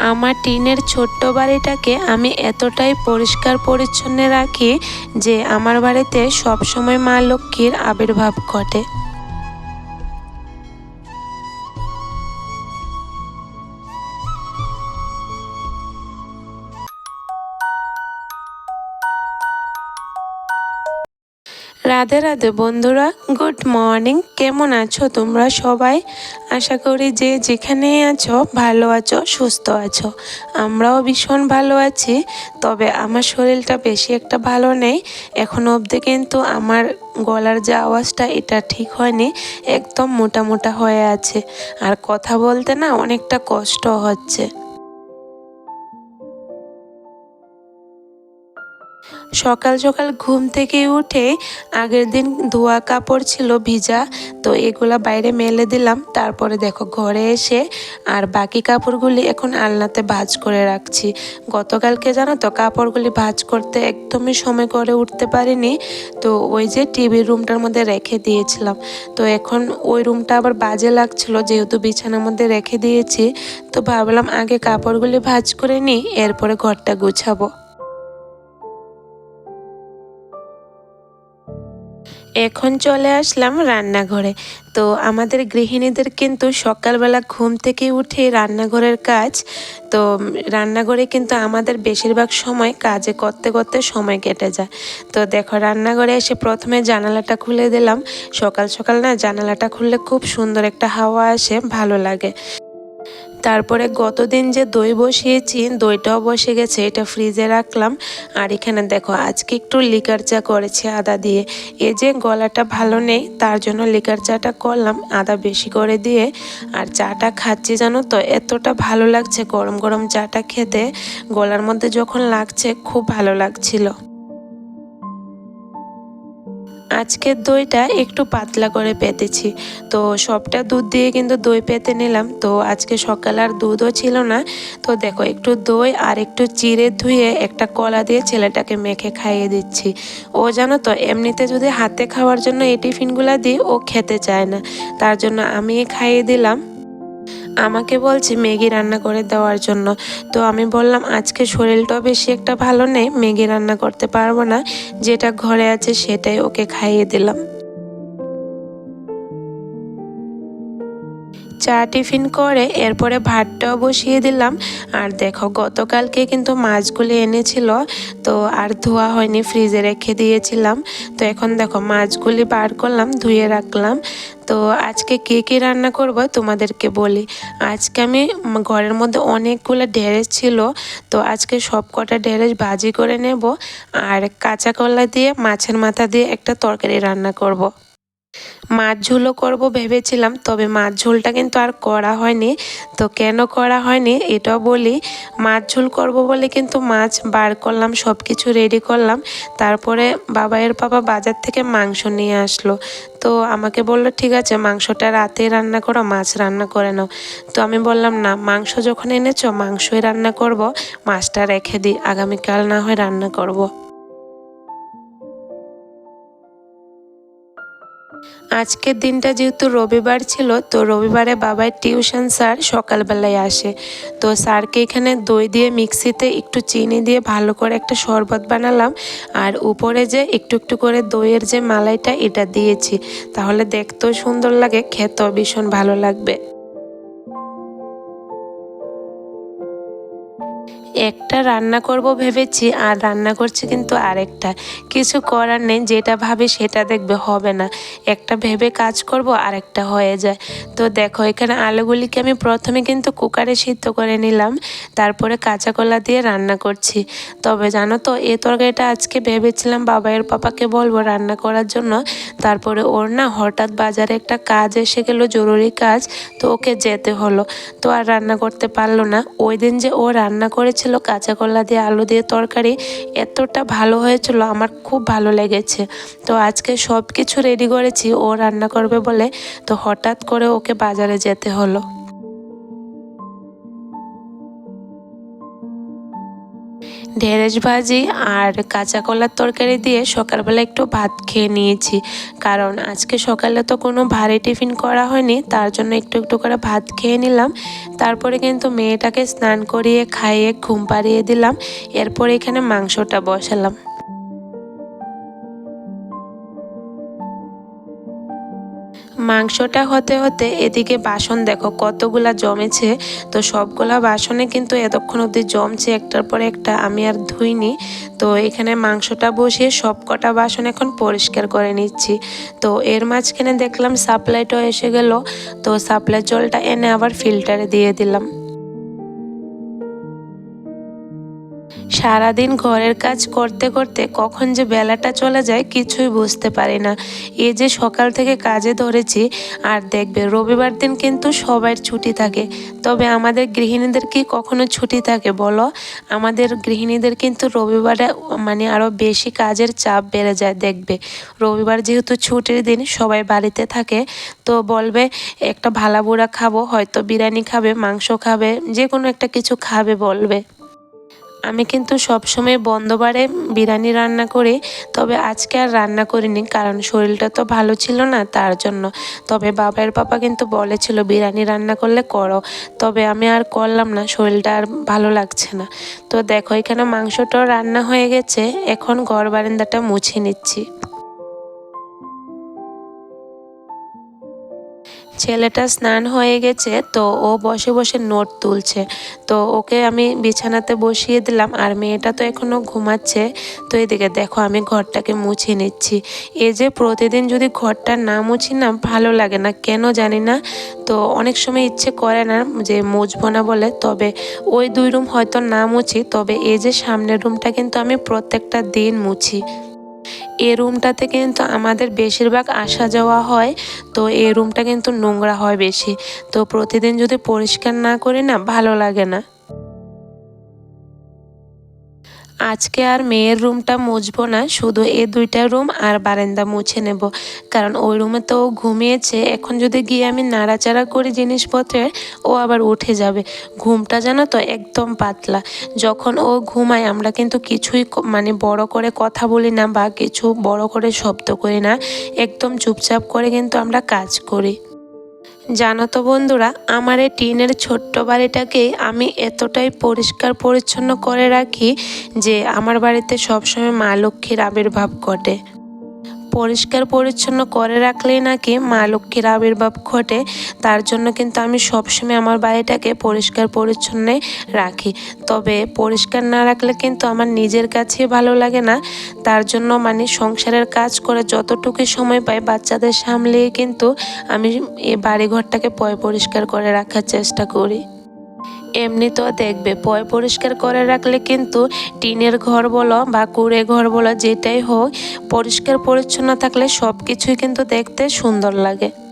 আমার টিনের ছোট্ট বাড়িটাকে আমি এতটাই পরিষ্কার পরিচ্ছন্ন রাখি যে আমার বাড়িতে সবসময় মা লক্ষ্মীর আবির্ভাব ঘটে। রাধে রাধে বন্ধুরা, গুড মর্নিং। কেমন আছো তোমরা সবাই? আশা করি যে যেখানেই আছো, ভালো আছো, সুস্থ আছো। আমরাও ভীষণ ভালো আছি, তবে আমার শরীরটা বেশি একটা ভালো নেই। এখন অবধি কিন্তু আমার গলার যে আওয়াজটা, এটা ঠিক হয়নি, একদম মোটা মোটা হয়ে আছে। আর কথা বলতে না অনেকটা কষ্ট হচ্ছে। সকাল সকাল ঘুম থেকে উঠে আগের দিন ধোয়া কাপড় ছিল ভিজা, তো এগুলা বাইরে মেলে দিলাম। তারপরে দেখো ঘরে এসে আর বাকি কাপড়গুলি এখন আলনাতে ভাজ করে রাখছি। গতকালকে জানো তো কাপড়গুলি ভাজ করতে একদমই সময় করে উঠতে পারিনি, তো ওই যে টিভির রুমটার মধ্যে রেখে দিয়েছিলাম। তো এখন ওই রুমটা আবার বাজে লাগছিল, যেহেতু বিছানার মধ্যে রেখে দিয়েছি, তো ভাবলাম আগে কাপড়গুলি ভাজ করে নিই, এরপরে ঘরটা গুছাবো। এখন চলে আসলাম রান্নাঘরে। তো আমাদের গৃহিণীদের কিন্তু সকালবেলা ঘুম থেকে উঠে রান্নাঘরের কাজ। তো রান্নাঘরে কিন্তু আমাদের বেশিরভাগ সময় কাজে করতে করতে সময় কেটে যায়। তো দেখো রান্নাঘরে এসে প্রথমে জানালাটা খুলে দিলাম। সকাল সকাল না জানালাটা খুললে খুব সুন্দর একটা হাওয়া আসে, ভালো লাগে। তারপরে গতদিন যে দই বসিয়েছি, দইটাও বসে গেছে, এটা ফ্রিজে রাখলাম। আর এখানে দেখো, আজকে একটু লিকার চা করেছি আদা দিয়ে। এই যে গলাটা ভালো নেই, তার জন্য লিকার চাটা করলাম, আদা বেশি করে দিয়ে। আর চাটা খাচ্ছি জানো তো, এতটা ভালো লাগছে গরম গরম চাটা খেতে। গলার মধ্যে যখন লাগছে, খুব ভালো লাগছিল। আজকের দইটা একটু পাতলা করে পেতেছি। তো সবটা দুধ দিয়ে কিন্তু দই পেতে নিলাম। তো আজকে সকাল আর দুধও ছিল না। তো দেখো, একটু দই আর একটু চিড়ে ধুয়ে একটা কলা দিয়ে ছেলেটাকে মেখে খাইয়ে দিচ্ছি। ও জানো তো, এমনিতে যদি হাতে খাওয়ার জন্য এই টিফিনগুলো দিই, ও খেতে চায় না। তার জন্য আমি খাইয়ে দিলাম। আমাকে বলছে, ম্যাগি রান্না করে দেওয়ার জন্য। তো আমি বললাম, আজকে শরীরটাও বেশি একটা ভালো নেই, ম্যাগি রান্না করতে পারব না। যেটা ঘরে আছে সেটাই ওকে খাইয়ে দিলাম। চা টিফিন করে, এরপরে ভাতটাও বসিয়ে দিলাম। আর দেখো, গতকালকে কিন্তু মাছগুলি এনেছিল, তো আর ধোয়া হয়নি, ফ্রিজে রেখে দিয়েছিলাম। তো এখন দেখো, মাছগুলি বার করলাম, ধুয়ে রাখলাম। তো আজকে কে কী রান্না করব তোমাদেরকে বলি। আজকে আমি ঘরের মধ্যে অনেকগুলো ঢেঁড়স ছিল, তো আজকে সব কটা ঢেঁড়স ভাজি করে নেব। আর কাঁচা কলা দিয়ে, মাছের মাথা দিয়ে একটা তরকারি রান্না করব। মাছ ঝোলও করব ভেবেছিলাম, তবে মাছ ঝোলটা কিন্তু আর করা হয়নি। তো কেন করা হয়নি এটাও বলি, মাছ ঝোল করব বলে কিন্তু মাছ বার করলাম সব কিছু রেডি করলাম। তারপরে বাবাইয়ের বাবা বাজার থেকে মাংস নিয়ে আসলো। তো আমাকে বলল, ঠিক আছে, মাংসটা রাতে রান্না করো, মাছ রান্না করে নাও। তো আমি বললাম, না, মাংস যখন এনেছো, মাংসই রান্না করব, মাছটা রেখে দিই, আগামীকাল না হয় রান্না করব। আজকের দিনটা যেহেতু রবিবার ছিল, তো রবিবারে বাবার টিউশন স্যার সকালবেলায় আসে। তো স্যারকে এখানে দই দিয়ে মিক্সিতে একটু চিনি দিয়ে ভালো করে একটা শরবত বানালাম। আর উপরে যে একটু একটু করে দইয়ের যে মালাইটা, এটা দিয়েছি। তাহলে দেখতেও সুন্দর লাগে, খেতেও ভীষণ ভালো লাগবে। একটা রান্না করব ভেবেছি, আর রান্না করছি কিন্তু আরেকটা। কিছু করার নেই, যেটা ভাবে সেটা দেখবে, হবে না। একটা ভেবে কাজ করব, আরেকটা হয়ে যায়। তো দেখো, এখানে আলুগুলিকে আমি প্রথমে কিন্তু কুকারে সিদ্ধ করে নিলাম, তারপরে কাঁচা কলা দিয়ে রান্না করছি। তবে জানো তো, এ তরকারিটা আজকে ভেবেছিলাম বাবাইয়ের পাপাকে বলব রান্না করার জন্য। তারপরে ওর না হঠাৎ বাজারে একটা কাজ এসে গেল, জরুরি কাজ, তো ওকে যেতে হলো। তো আর রান্না করতে পারল না। ওই দিন যে ও রান্না করেছিল হয়েছিল কাঁচা কলা দিয়ে, আলু দিয়ে তরকারি, এতটা ভালো হয়েছিল, আমার খুব ভালো লেগেছে। তো আজকে সব কিছু রেডি করেছি, ও রান্না করবে বলে, তো হঠাৎ করে ওকে বাজারে যেতে হলো। ঢেঁড়স ভাজি আর কাঁচা কলার তরকারি দিয়ে সকালবেলা একটু ভাত খেয়ে নিয়েছি। কারণ আজকে সকালে তো কোনো ভারী টিফিন করা হয়নি, তার জন্য একটু একটু করে ভাত খেয়ে নিলাম। তারপরে কিন্তু মেয়েটাকে স্নান করিয়ে, খাইয়ে, ঘুম পাড়িয়ে দিলাম। এরপর এখানে মাংসটা বসালাম। মাংসটা হতে হতে এদিকে বাসন দেখো কতগুলা জমেছে। তো সবগুলা বাসনে কিন্তু এতক্ষণ অবধি জমছে, একটার পর একটা আমি আর ধুইনি। তো এখানে মাংসটা বসিয়ে সব কটা বাসন এখন পরিষ্কার করে নিচ্ছি। তো এর মাঝখানে দেখলাম সাপ্লাইটাও এসে গেল। তো সাপ্লাই জলটা এনে আবার ফিল্টারে দিয়ে দিলাম। সারাদিন ঘরের কাজ করতে করতে কখন যে বেলাটা চলে যায় কিছুই বুঝতে পারি না। এই যে সকাল থেকে কাজে ধরেছি, আর দেখবে রবিবার দিন কিন্তু সবার ছুটি থাকে। তবে আমাদের গৃহিণীদের কি কখনো ছুটি থাকে বলো? আমাদের গৃহিণীদের কিন্তু রবিবারে মানে আরও বেশি কাজের চাপ বেড়ে যায় দেখবে। রবিবার যেহেতু ছুটির দিন সবাই বাড়িতে থাকে, তো বলবে একটা ভালা বুড়া খাব, হয়তো বিরিয়ানি খাবে, মাংস খাবে যে কোনো একটা কিছু খাবে বলবে। আমি কিন্তু সবসময় বন্ধবারে বিরিয়ানি রান্না করি, তবে আজকে আর রান্না করিনি কারণ শরীরটা তো ভালো ছিল না তার জন্য। তবে বাবার পাপা কিন্তু বলেছিল বিরিয়ানি রান্না করলে করো, তবে আমি আর করলাম না, শরীরটা আর ভালো লাগছে না। তো দেখো এখানে মাংসটাও রান্না হয়ে গেছে, এখন ঘর বারান্দাটা মুছে নিচ্ছি। ছেলেটা স্নান হয়ে গেছে, তো ও বসে বসে নোট তুলছে। তো ওকে আমি বিছানাতে বসিয়ে দিলাম, আর মেয়েটা তো এখনও ঘুমাচ্ছে। তো এদিকে দেখো, আমি ঘরটাকে মুছে নিচ্ছি। এই যে প্রতিদিন যদি ঘরটা না মুছি না, ভালো লাগে না, কেন জানি না। তো অনেক সময় ইচ্ছে করে না যে মুছবো না বলে, তবে ওই দুই রুম হয়তো না মুছি, তবে এই যে সামনের রুমটা কিন্তু আমি প্রত্যেকটা দিন মুছি। এই রুমটাতে কিন্তু আমাদের বেশিরভাগ আসা যাওয়া হয়, তো এই রুমটা কিন্তু নোংরা হয় বেশি। তো প্রতিদিন যদি পরিষ্কার না করি না, ভালো লাগে না। আজকে আর মেয়ের রুমটা মুছবো না, শুধু এই দুইটা রুম আর বারান্দা মুছে নেব। কারণ ওই রুমে তো ঘুমিয়েছে, এখন যদি গিয়ে আমি নাড়াচাড়া করি জিনিসপত্রের ও আবার উঠে যাবে। ঘুমটা জানো তো একদম পাতলা। যখন ও ঘুমায়, আমরা কিন্তু কিছুই মানে বড় করে কথা বলি না বা কিছু বড় করে শব্দ করি না। একদম চুপচাপ করে কিন্তু আমরা কাজ করি। জানো তো বন্ধুরা, আমার এই টিনের ছোট্ট বাড়িটাকে আমি এতটাই পরিষ্কার পরিচ্ছন্ন করে রাখি যে আমার বাড়িতে সবসময় মা লক্ষ্মীর আবির্ভাব ঘটে। পরিষ্কার পরিচ্ছন্ন করে রাখলেই নাকি মা লক্ষ্মীর আবির্ভাব ঘটে, তার জন্য কিন্তু আমি সবসময় আমার বাড়িটাকে পরিষ্কার পরিচ্ছন্ন রাখি। তবে পরিষ্কার না রাখলে কিন্তু আমার নিজের কাছেই ভালো লাগে না। তার জন্য মানে সংসারের কাজ করে যতটুকু সময় পাই বাচ্চাদের সামলিয়ে কিন্তু আমি এই বাড়িঘরটাকে পয় পরিষ্কার করে রাখার চেষ্টা করি। এমনি তো দেখবে, পয় পরিষ্কার করে রাখলে কিন্তু টিনের ঘর বলো বা কুড়ে ঘর বলো যেটাই হোক, পরিষ্কার পরিচ্ছন্ন থাকলে সব কিছুই কিন্তু দেখতে সুন্দর লাগে।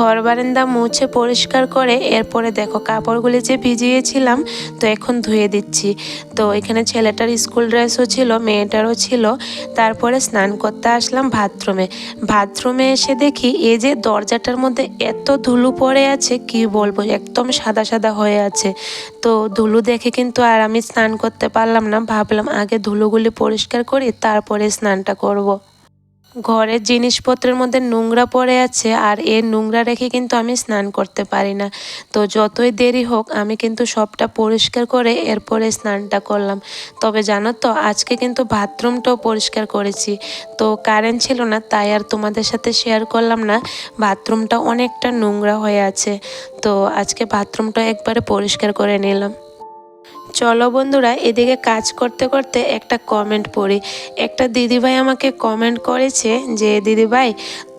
ঘর বারান্দা মুছে পরিষ্কার করে এরপরে দেখো কাপড়গুলি যে ভিজিয়েছিলাম, তো এখন ধুয়ে দিচ্ছি। তো এখানে ছেলেটার স্কুল ড্রেসও ছিল, মেয়েটারও ছিল। তারপরে স্নান করতে আসলাম বাথরুমে। বাথরুমে এসে দেখি এই যে দরজাটার মধ্যে এত ধুলু পড়ে আছে, কি বলব, একদম সাদা সাদা হয়ে আছে। তো ধুলু দেখে কিন্তু আর আমি স্নান করতে পারলাম না, ভাবলাম আগে ধুলোগুলি পরিষ্কার করি, তারপরে স্নানটা করব। ঘরের জিনিসপত্রের মধ্যে নোংরা পড়ে আছে আর এর নোংরা রেখে কিন্তু আমি স্নান করতে পারি না। তো যতই দেরি হোক, আমি কিন্তু সবটা পরিষ্কার করে এরপরে স্নানটা করলাম। তবে জানো তো, আজকে কিন্তু বাথরুমটাও পরিষ্কার করেছি। তো কারেন্ট ছিল না, তাই আর তোমাদের সাথে শেয়ার করলাম না। বাথরুমটা অনেকটা নোংরা হয়ে আছে। তো আজকে বাথরুমটা একবারে পরিষ্কার করে নিলাম। চলো বন্ধুরা, এদিকে কাজ করতে করতে একটা কমেন্ট পড়ি। একটা দিদিভাই আমাকে কমেন্ট করেছে যে, দিদিভাই,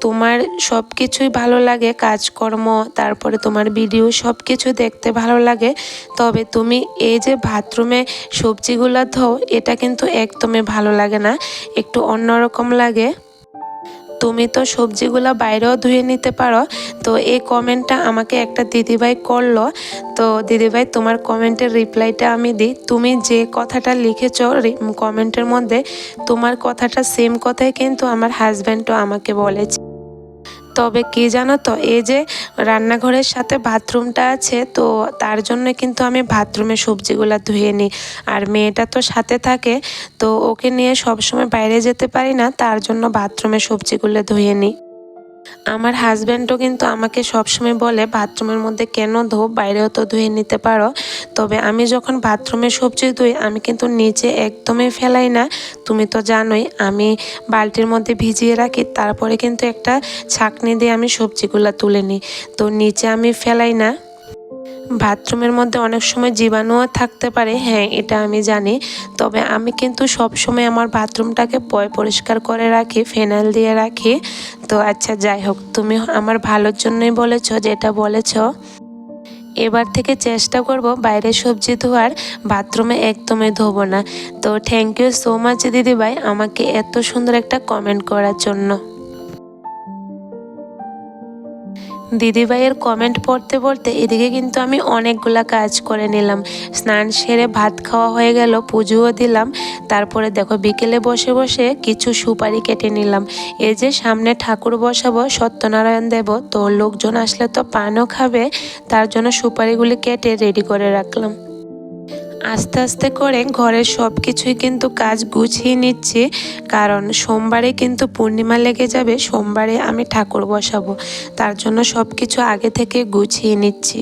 তোমার সব কিছুই ভালো লাগে, কাজকর্ম, তারপরে তোমার ভিডিও সব কিছু দেখতে ভালো লাগে। তবে তুমি এই যে বাথরুমে সবজিগুলো ধো এটা কিন্তু একদমই ভালো লাগে না, একটু অন্যরকম লাগে। তুমি তো সবজিগুলো বাইরেও ধুয়ে নিতে পারো। তো এই কমেন্টটা আমাকে একটা দিদিভাই করল। তো দিদিভাই, তোমার কমেন্টের রিপ্লাইটা আমি দিই। তুমি যে কথাটা লিখেছ কমেন্টের মধ্যে, তোমার কথাটা সেম কথাই কিন্তু আমার হাজব্যান্ডও আমাকে বলেছে। তবে কি জানো তো, এই যে রান্নাঘরের সাথে বাথরুমটা আছে, তো তার জন্য কিন্তু আমি বাথরুমে সবজিগুলো ধুয়ে নিই। আর মেয়েটা তো সাথে থাকে, তো ওকে নিয়ে সবসময় বাইরে যেতে পারি না, তার জন্য বাথরুমে সবজিগুলো ধুয়ে নিই। আমার হাজব্যান্ডও কিন্তু আমাকে সবসময় বলে বাথরুমের মধ্যে কেন ধোপ বাইরেও তো ধুয়ে নিতে পারো। তবে আমি যখন বাথরুমে সবজি ধুই, আমি কিন্তু নিচে একদমই ফেলাই না। তুমি তো জানোই, আমি বালতির মধ্যে ভিজিয়ে রাখি, তারপরে কিন্তু একটা ছাকনি দিয়ে আমি সবজিগুলো তুলে নিই। তো নিচে আমি ফেলাই না। বাথরুমের মধ্যে অনেক সময় জীবাণুও থাকতে পারে। হ্যাঁ এটা আমি জানি। তবে আমি কিন্তু সব সময় আমার বাথরুমটাকে পয় পরিষ্কার করে রাখি, ফেনাইল দিয়ে রাখি। তো আচ্ছা যাই হোক, তুমি আমার ভালোর জন্যই বলেছ যেটা বলেছ। এবার থেকে চেষ্টা করব বাইরে সবজি ধোয়ার, বাথরুমে একদমই ধোবো না। তো থ্যাংক ইউ সো মাচ দিদিভাই। আমাকে এত সুন্দর একটা কমেন্ট করার জন্য। দিদিভাইয়ের কমেন্ট পড়তে পড়তে এদিকে কিন্তু আমি অনেকগুলা কাজ করে নিলাম। স্নান সেরে ভাত খাওয়া হয়ে গেল, পুজোও দিলাম। তারপরে দেখো বিকেলে বসে বসে কিছু সুপারি কেটে নিলাম। এই যে সামনে ঠাকুর বসাবো, সত্যনারায়ণ দেব, তো লোকজন আসলে তো পানও খাবে, তার জন্য সুপারিগুলি কেটে রেডি করে রাখলাম। আস্তে আস্তে করে ঘরের সব কিছুই কিন্তু কাজ গুছিয়ে নিচ্ছি। কারণ সোমবারে কিন্তু পূর্ণিমা লেগে যাবে, সোমবারে আমি ঠাকুর বসাবো। তার জন্য সব কিছু আগে থেকে গুছিয়ে নিচ্ছি।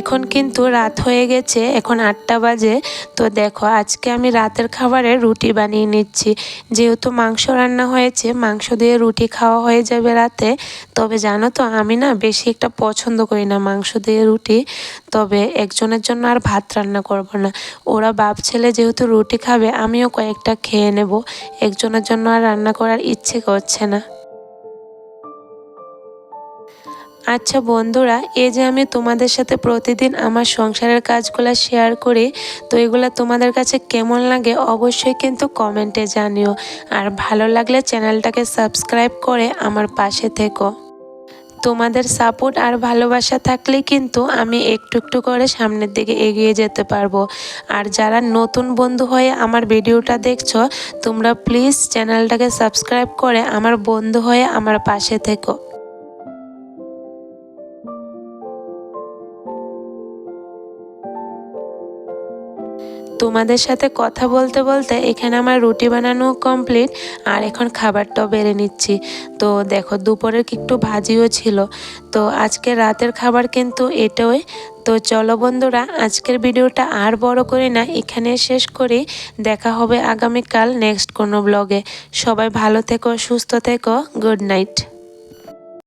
এখন কিন্তু রাত হয়ে গেছে, এখন আটটা বাজে। তো দেখো, আজকে আমি রাতের খাবারে রুটি বানিয়ে নিচ্ছি। যেহেতু মাংস রান্না হয়েছে, মাংস দিয়ে রুটি খাওয়া হয়ে যাবে রাতে। তবে জানো তো, আমি না বেশি একটা পছন্দ করি না মাংস দিয়ে রুটি। তবে একজনের জন্য আর ভাত রান্না করব না। ওরা বাপ ছেলে যেহেতু রুটি খাবে, আমিও কয়েকটা খেয়ে নেব। একজনের জন্য আর রান্না করার ইচ্ছে করছে না। আচ্ছা বন্ধুরা এই যে আমি তোমাদের সাথে প্রতিদিন আমার সংসারের কাজগুলো শেয়ার করি, তো এগুলো তোমাদের কাছে কেমন লাগে অবশ্যই কিন্তু কমেন্টে জানিও। আর ভালো লাগলে চ্যানেলটাকে সাবস্ক্রাইব করে আমার পাশে থেকো। তোমাদের সাপোর্ট আর ভালোবাসা থাকলেই কিন্তু আমি একটু একটু করে সামনের দিকে এগিয়ে যেতে পারব। আর যারা নতুন বন্ধু হয়ে আমার ভিডিওটা দেখছ, তোমরা প্লিজ চ্যানেলটাকে সাবস্ক্রাইব করে আমার বন্ধু হয়ে আমার পাশে থেকো। তোমাদের সাথে কথা বলতে বলতে এখানে আমার রুটি বানানো কমপ্লিট আর এখন খাবারটাও বেড়ে নিচ্ছি। তো দেখো, দুপুরের একটু ভাজিও ছিল। তো আজকে রাতের খাবার কিন্তু এটাই। তো চলো বন্ধুরা, আজকের ভিডিওটা আর বড় করি না, এখানে শেষ করি। দেখা হবে আগামীকাল নেক্সট কোনো ব্লগে সবাই ভালো থেকো, সুস্থ থেকো গুড নাইট